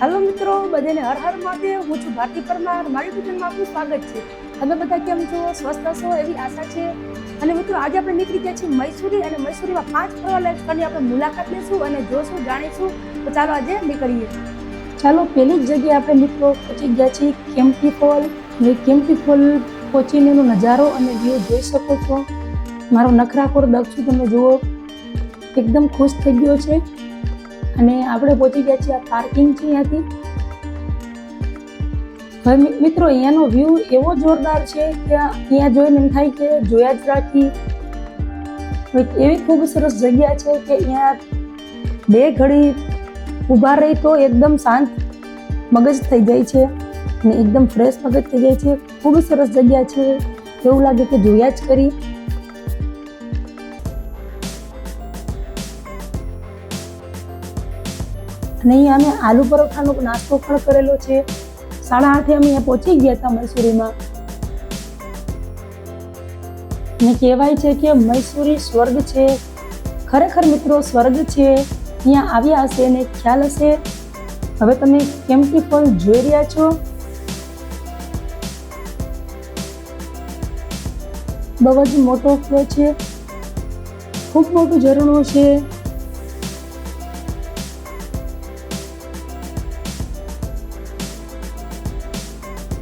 હાલો મિત્રો, બધાને હર હર મહાદેવ. હું છું ભારતી પરમાર. મારી કિચનમાં આપનું સ્વાગત છે. તમે બધા કેમ છો? સ્વસ્થ છો એવી આશા છે. અને મિત્રો, આજે આપણે નીકળી ગયા છીએ મૈસૂરી અને મૈસૂરીમાં પાંચ ફરવાલાયક સ્થળની આપણે મુલાકાત લેશું અને જોશું, જાણીશું. તો ચાલો આજે નીકળીએ. ચાલો, પહેલી જ જગ્યાએ આપણે મિત્રો પહોંચી ગયા છીએ કેમ્પી ફોલ. અને કેમ્પી ફોલ પહોંચીને એનો નજારો અને વ્યૂ જોઈ શકો છો. મારો નખરાકોર દક્ષુ તમે જુઓ. એકદમ ખુશ થઈ ગયો છે. અને આપણે પહોંચી ગયા છીએ આ પાર્કિંગ છે અહીંયાથી મિત્રો, અહીંયાનો વ્યૂ એવો જોરદાર છે કે અહીંયા જોઈને એમ થાય કે જોયા જ રાખી. એવી ખૂબ સરસ જગ્યા છે કે અહીંયા બે ઘડી ઊભા રહી તો એકદમ શાંત મગજ થઈ જાય છે અને એકદમ ફ્રેશ મગજ થઈ જાય છે. ખૂબ સરસ જગ્યા છે. એવું લાગે કે જોયા જ કરી. અને અહીંયા અમે આલુ પરોઠાનો નાસ્તો પણ કરેલો છે. સાડા આઠે અમે અહીંયા પહોંચી ગયા હતા મૈસૂરીમાં. ને કહેવાય છે કે મૈસૂરી સ્વર્ગ છે. ખરેખર મિત્રો, સ્વર્ગ છે. અહીંયા આવ્યા હશે અને ખ્યાલ હશે. હવે તમે કેમ કે ફળ જોઈ રહ્યા છો? બહુ જ મોટો ફ્લો છે. ખૂબ મોટું ઝરણું છે.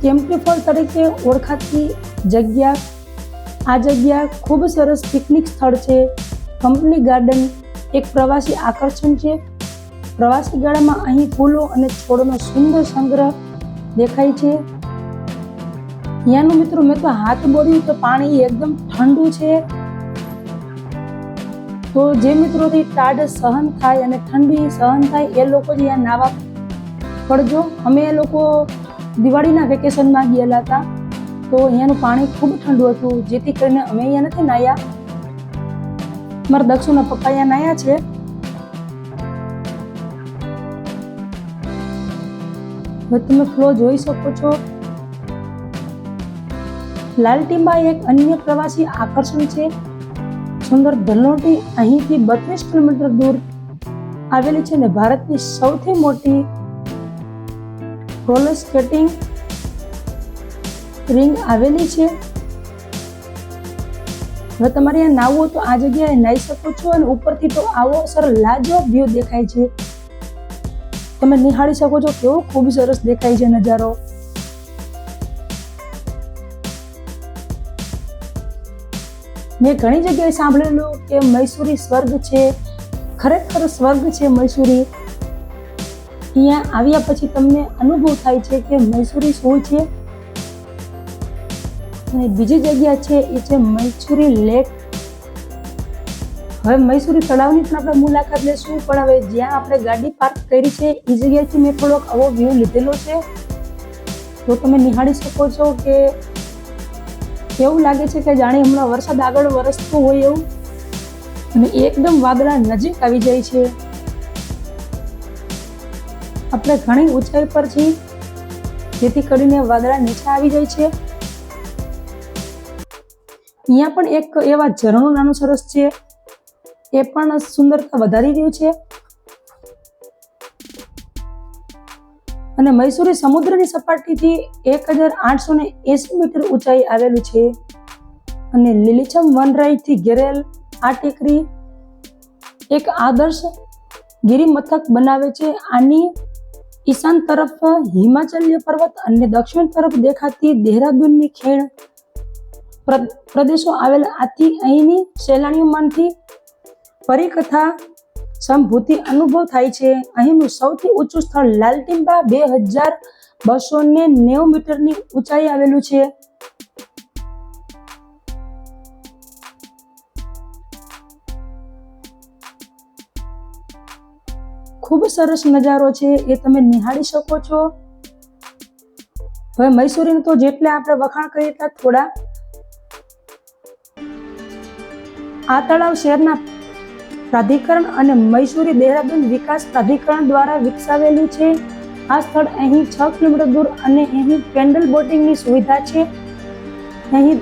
કેમ્પી તરીકે ઓળખાતી જગ્યા. આ જગ્યા ખૂબ સરસ પિકનિક સ્થળ છે. કંપની ગાર્ડન એક પ્રવાસી આકર્ષણ છે. પ્રવાસી ગાળામાં અહીં ફૂલો અને છોડનો સુંદર સંગ્રહ દેખાય છે. અહીંયાનું મિત્રો, મેં તો હાથ બોળ્યું તો પાણી એકદમ ઠંડુ છે. તો જે મિત્રોથી ટાઢ સહન થાય અને ઠંડી સહન થાય, એ લોકો જ અહીંયા નાવા પડજો. અમે એ લોકો દિવાળીના વેકેશનમાં ગયેલા હતા, તો અહીંયાનું પાણી ખૂબ ઠંડુ હતું, જેથી કરીને અમે અહીંયા નથી નાહ્યા. મારા દક્ષુના પપ્પા અહીંયા નાહ્યા છે. હવે તમે ફ્લો જોઈ શકો છો. લાલ ટીંબા એક અન્ય પ્રવાસી આકર્ષણ છે. સુંદર ધલોટી અહીંથી બત્રીસ કિલોમીટર દૂર આવેલી છે ને ભારતની સૌથી મોટી રોલર સ્કેટિંગ રિંગ આવેલી છે. હવે તમારે અહીંયા હોય તો આ જગ્યાએ નાહી શકો છો અને ઉપરથી તો આવો સર લાજવાબ વ્યૂ દેખાય છે. તમે નિહાળી શકો છો કેવો ખૂબ સરસ દેખાય છે નજારો. મેં ઘણી જગ્યાએ સાંભળેલું કે મૈસૂરી સ્વર્ગ છે. ખરેખર સ્વર્ગ છે મૈસૂરી. અહીંયા આવ્યા પછી તમને અનુભવ થાય છે કે મૈસૂરી શું છે? અને બીજી જગ્યા છે એ છે મૈસૂરી લેક. હવે મૈસૂરી તળાવની પણ આપણે મુલાકાત લેશું, પણ હવે જ્યાં આપણે ગાડી પાર્ક કરી છે એ જગ્યાએથી મેં થોડોક આવો વ્યૂ લીધેલો છે. તો તમે નિહાળી શકો છો કે એવું લાગે છે કે જાણે હમણાં વરસાદ આગળ વરસતો હોય એવું. અને એકદમ વાદળા નજીક આવી જાય છે. આપણે ઘણી ઊંચાઈ પર છીએ. જેથી કરીને વાદળા નીચે આવી જાય છે. અહીંયા પણ એક એવા ઝરણું નાનું સરસ છે. એ પણ સુંદરતા વધારી રહ્યું છે. અને મૈસૂરી સમુદ્રની સપાટીથી એક હજાર આઠસો ને એસી મીટર ઊંચાઈ આવેલું છે. અને લીલીછમ વનરાઈથી ઘેરેલ આ ટેકરી એક આદર્શ ગિરિમથક બનાવે છે. આની ઈશાન તરફ હિમાચલ્ય પર્વત અને દક્ષિણ તરફ દેખાતી દેહરાદૂનની ખીણ પ્ર- પ્રદેશો આવેલા આથી અહીંની સહેલાણીઓમાંથી પરિકથા સંભૂતિ અનુભવ થાય છે. અહીંનું સૌથી ઊંચું સ્થળ લાલટિંબા બે હજાર બસો ને નેવું મીટરની ઊંચાઈ આવેલું છે. ખૂબ સરસ નજારો છે, એ તમે નિહાળી શકો છો. હવે મૈસૂરીને તો જેટલે આપણે વખાણ કરીએ એટલા થોડા. આ તળાવ શહેરના પ્રાધિકરણ અને મૈસૂરી દેહરાદૂન વિકાસ પ્રાધિકરણ દ્વારા વિકસાવેલું છે. આ સ્થળ અહીં છ કિલોમીટર દૂર અને અહીં પેન્ડલ બોટિંગની સુવિધા છે. અહીં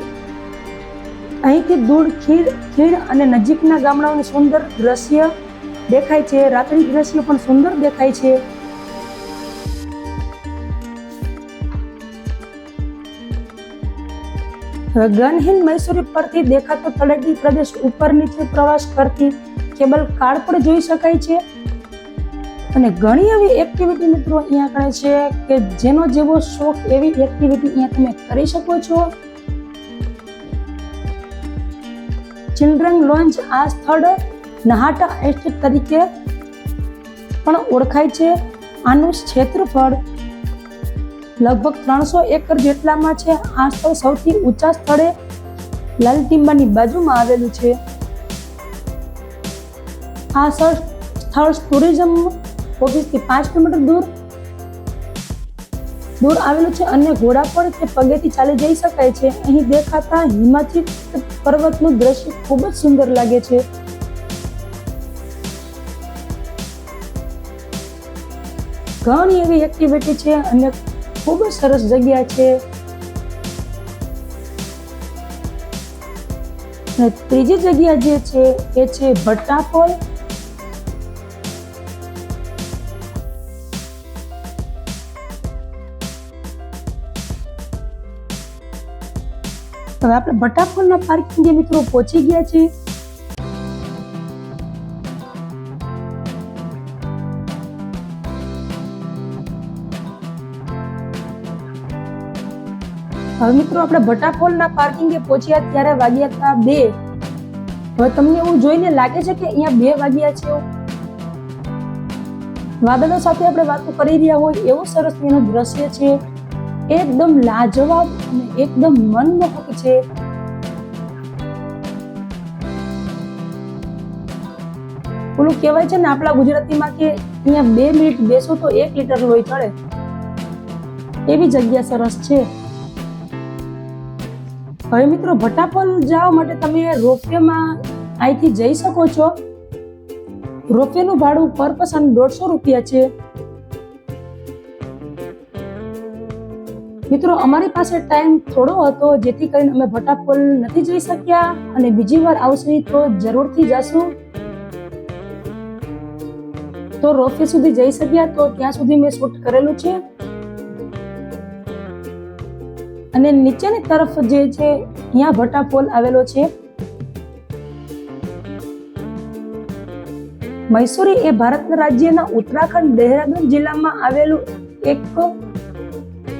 અહીંથી દૂર ખીર ખીણ અને નજીકના ગામડાઓનું સુંદર દ્રશ્ય દેખાય છે. રાત્રિ દ્રશ્ય પણ સુંદર દેખાય છે. ગનહિલ મૈસૂરી પરથી દેખાતો તળેટી પ્રદેશ ઉપર નીચે પ્રવાસ કરતી કેબલ કાર પણ જોઈ શકાય છે. અને ઘણી એવી એક્ટિવિટી મિત્રો અહીંયા કરે છે કે જેનો જેવો શોખ એવી એક્ટિવિટી અહીંયા તમે કરી શકો છો. ચિલ્ડ્રન લોન્ચ આ સ્થળ નહાટા એસ્ટેટ તરીકે પણ ઓળખાય છે. આનું ક્ષેત્રફળ લગભગ ત્રણસો એકર જેટલામાં છે. આ સ્થળ સૌથી ઊંચા સ્થળે લાલ ટીંબાની બાજુમાં આવેલું છે. આ સ્થળ ટુરિઝમ ઓફિસથી પાંચ કિલોમીટર દૂર દૂર આવેલું છે અને ઘોડા પર કે પગેથી ચાલી જઈ શકાય છે. અહીં દેખાતા હિમાચલ પર્વતનું દ્રશ્ય ખૂબ જ સુંદર લાગે છે. ઘણી એવી એક્ટિવિટી છે અને ખૂબ જ સરસ જગ્યા છે. અને ત્રીજી જગ્યા જે છે, એ છે ભટ્ટા હવે આપણે ભટ્ટા ફોલના પાર્કિંગ મિત્રો પહોંચી ગયા છીએ હવે મિત્રો આપણે ભટ્ટાફોલના પાર્કિંગે પહોંચ્યા ત્યારે વાગ્યા હતા બે. હવે તમને એવું જોઈને લાગે છે કે અહીંયા બે વાગ્યા છે વાદળો સાથે આપણે વાતો કરી રહ્યા હોય એવું સરસ એનું દ્રશ્ય છે. એકદમ લાજવાબ અને એકદમ મનમોહક છે. પેલું કહેવાય છે ને આપણા ગુજરાતીમાં કે અહીંયા બે મિનિટ બેસો તો એક લીટર લોહી ચડે. એવી જગ્યા સરસ છે. હવે મિત્રો ભટ્ટાપલ જવા માટે તમે રોપવેમાં અહીંથી જઈ શકો છો. રોપવેનું ભાડું પર પર્સન દોઢસો રૂપિયા છે. મિત્રો, અમારી પાસે ટાઈમ થોડો હતો, જેથી કરીને અમે ભટાપોલ નથી જઈ શક્યા અને બીજી વાર આવશે તો જરૂરથી જશું. તો રોપવે સુધી જઈ શક્યા તો ત્યાં સુધી મેં શૂટ કરેલું છે. અને નીચેની તરફ જે છે, અહીંયા ભટ્ટાફોલ આવેલો છે. મૈસૂરી એ ભારત રાજ્યના ઉત્તરાખંડ, દેહરાદૂન જિલ્લામાં આવેલું એક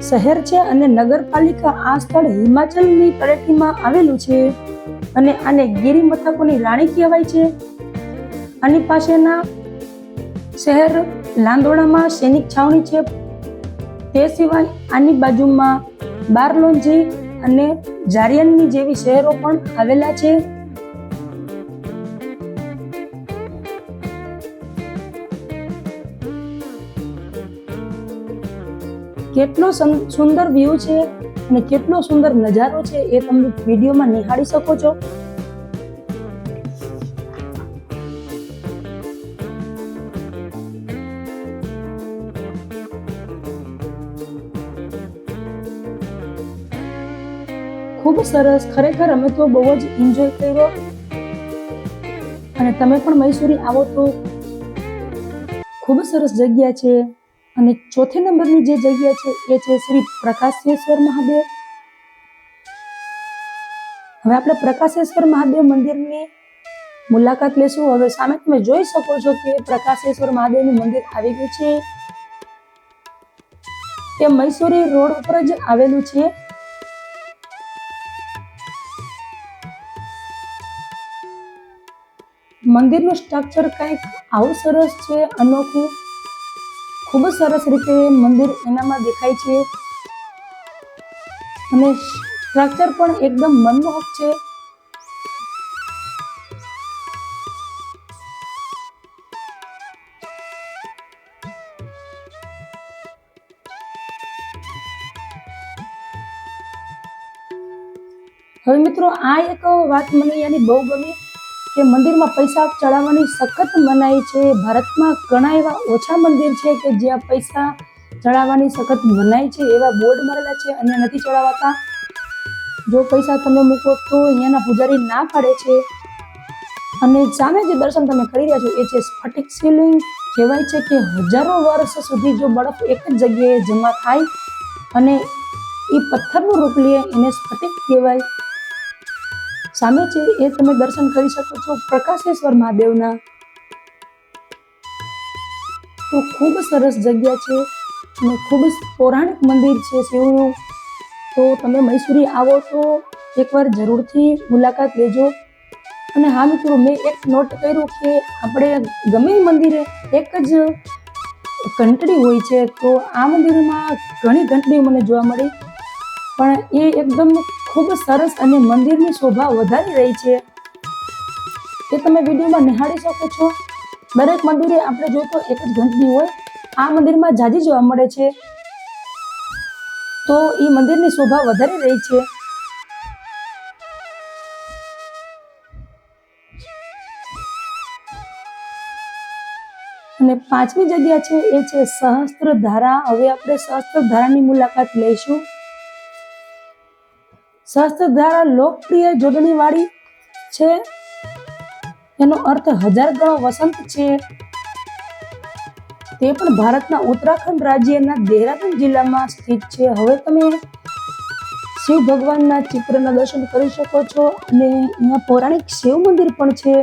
શહેર છે અને નગરપાલિકા આ સ્થળ હિમાચલની તળેટીમાં આવેલું છે અને આને ગીરી મથકોની રાણી કહેવાય છે. આની પાસેના શહેર લાંદોડામાં સૈનિક છાવણી છે. તે સિવાય આની બાજુમાં બારલોંજી અને જારિયનની જેવી શહેરો પણ આવેલા છે. કેટલો સુંદર વ્યૂ છે અને કેટલો સુંદર નજારો છે એ તમે વિડીયોમાં નિહાળી શકો છો. ખૂબ સરસ, ખરેખર અમે તો બહુ જ એન્જોય કર્યો. અને તમે પણ મૈસૂરી આવો તો ખૂબ સરસ જગ્યા છે. અને ચોથી નંબરની જે જગ્યા છે એ છે શ્રી પ્રકાશેશ્વર મહાદેવ. હવે આપણે પ્રકાશેશ્વર મહાદેવ મંદિરની મુલાકાત લેશું. હવે સામે તમે જોઈ શકો છો કે પ્રકાશેશ્વર મહાદેવનું મંદિર આવી ગયું છે. તે મૈસૂરી રોડ ઉપર જ આવેલું છે. મંદિરનું સ્ટ્રક્ચર કંઈક આવું સરસ છે, અનોખું. ખૂબ જ સરસ રીતે મંદિર એનામાં દેખાય છે. અને સ્ટ્રક્ચર પણ એકદમ મનમોહક છે. હવે મિત્રો, આ એક વાત મને યાની બહુ ગમી. કે મંદિરમાં પૈસા ચડાવવાની સખત મનાઈ છે. ભારતમાં ઘણા એવા ઓછા મંદિર છે કે જ્યાં પૈસા ચડાવવાની સખત મનાઈ છે એવા બોર્ડ મારેલા છે અને નથી ચડાવાતા. જો પૈસા તમે મૂકો તો અહીંયાના પૂજારી ના પાડે છે. અને સામે જે દર્શન તમે કરી રહ્યા છો એ છે સ્ફટિક શિવલિંગ કહેવાય છે કે હજારો વર્ષ સુધી જો બરફ એક જ જગ્યાએ જમા થાય અને એ પથ્થરનું રૂપ લે એને સ્ફટિક કહેવાય. સામે છે, એ તમે દર્શન કરી શકો છો પ્રકાશેશ્વર મહાદેવના. તો ખૂબ સરસ જગ્યા છે અને ખૂબ જ પૌરાણિક મંદિર છે શિવનું. તો તમે મૈસૂરી આવો તો એકવાર જરૂરથી મુલાકાત લેજો. અને હા મિત્રો, મેં એક નોટ કર્યું કે આપણે ગમે મંદિરે એક જ ઘંટડી હોય છે, તો આ મંદિરમાં ઘણી ઘંટડીઓ મને જોવા મળી. પણ એ એકદમ ખૂબ સરસ અને મંદિરની શોભા વધારી રહી છે. એ તમે વિડીયોમાં નિહાળી શકો છો. દરેક મંદિરે આપણે જોઈએ તો એક જ ઘંટડી હોય. આ મંદિરમાં જાજી જોવા મળે છે. તો એ મંદિરની શોભા વધારી રહી છે. અને પાંચમી જગ્યા છે, એ છે સહસ્ત્ર ધારા હવે આપણે સહસ્ત્ર ધારાની મુલાકાત લઈશું. સહસ્ત્ર દ્વારા લોકપ્રિય જોડણી વાળી છે. એનો અર્થ હજાર ગણો વસંત છે. તે પણ ભારતના ઉત્તરાખંડ રાજ્યના દેહરાદૂન જિલ્લામાં સ્થિત છે. હવે તમે શિવ ભગવાનના ચિત્રના દર્શન કરી શકો છો અને અહીંયા પૌરાણિક શિવ મંદિર પણ છે.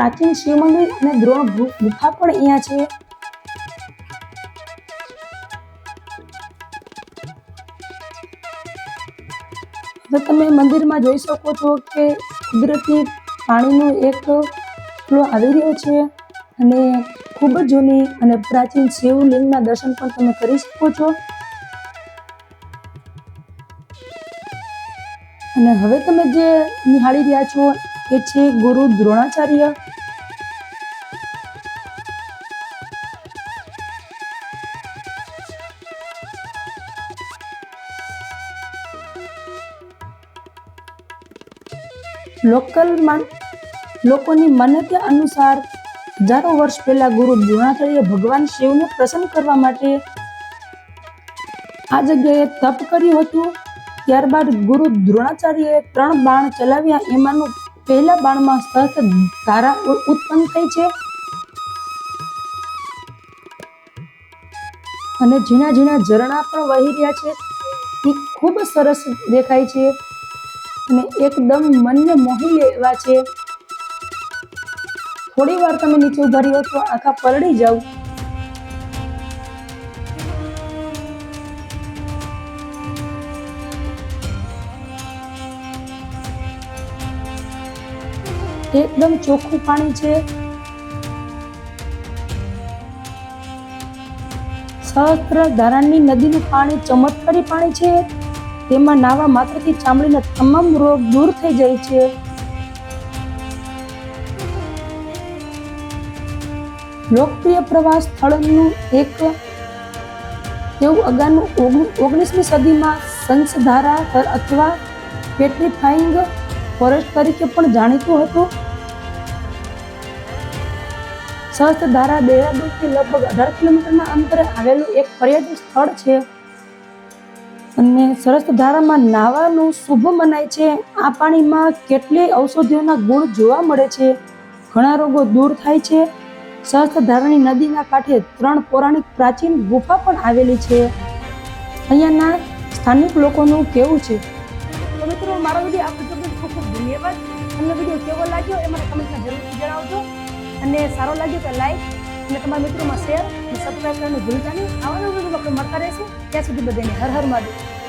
પ્રાચીન શિવ મંદિર અને દ્રોણ ગુફા પણ અહીંયા છે. હવે તમે મંદિરમાં જોઈ શકો છો કે કુદરતી પાણીનું એક ફ્લો આવી રહ્યો છે અને ખૂબ જ જૂની અને પ્રાચીન શિવલિંગના દર્શન પણ તમે કરી શકો છો. અને હવે તમે જે નિહાળી રહ્યા છો એ છે ગુરુ દ્રોણાચાર્ય? લોકલમાં લોકોની માન્યતા અનુસાર હજારો વર્ષ પહેલા ગુરુ દ્રોણાચાર્ય ભગવાન શિવને પ્રસન્ન કરવા માટે આ જગ્યાએ તપ કર્યું હતું. ત્યારબાદ ગુરુ દ્રોણાચાર્યએ ત્રણ બાણ ચલાવ્યા. એમાંનું પહેલા બાણમાં સહસ્ત ધારા ઉત્પન્ન થઈ છે. અને ઝીણા ઝીણા ઝરણા પણ વહી રહ્યા છે. એ ખૂબ સરસ દેખાય છે. અને એકદમ મનને મોહી લેવા છે. થોડી વાર તમે નીચે ઊભા રહ્યો તો આખા પલળી જાવ. એકદમ ચોખ્ખું પાણી છે. સહસ્ત્ર ધારાની નદીનું પાણી ચમત્કારી પાણી છે. તેમાં નાવા માત્રથી ચામડીના તમામ રોગ દૂર થઈ જાય છે. લોકપ્રિય પ્રવાસ સ્થળનું એક અગાનું ઓગણ- ઓગણીસમી સદીમાં સંસધારા અથવા પેટ્રીફાઈંગ ફોરેસ્ટ તરીકે પણ જાણીતું હતું. સહસ્ત્રધારા દેહરાદૂનથી લગભગ અઢાર કિલોમીટરના અંતરે આવેલું એક પર્યટન સ્થળ છે. અને સરસધારામાં નાહવાનું શુભ મનાય છે. આ પાણીમાં કેટલીય ઔષધિઓના ગુણ જોવા મળે છે? ઘણા રોગો દૂર થાય છે. સહસ્ત્રધારાની નદીના કાંઠે ત્રણ પૌરાણિક પ્રાચીન ગુફા પણ આવેલી છે. અહીંયાના સ્થાનિક લોકોનું કેવું છે? મિત્રો, મારો વીડિયો આપ ખૂબ ખૂબ ધન્યવાદ. તમને વીડિયો કેવો લાગ્યો એ મને કમેન્ટમાં જરૂરથી જણાવજો. અને સારો લાગ્યો તો લાઈક અને તમારા મિત્રોમાં શેર અને સબસ્ક્રાઈબ કરવાનું ભૂલતા નહીં. આવા નવા મળતા રહેશે. ત્યાં સુધી બધાને હર હર મહાદેવ.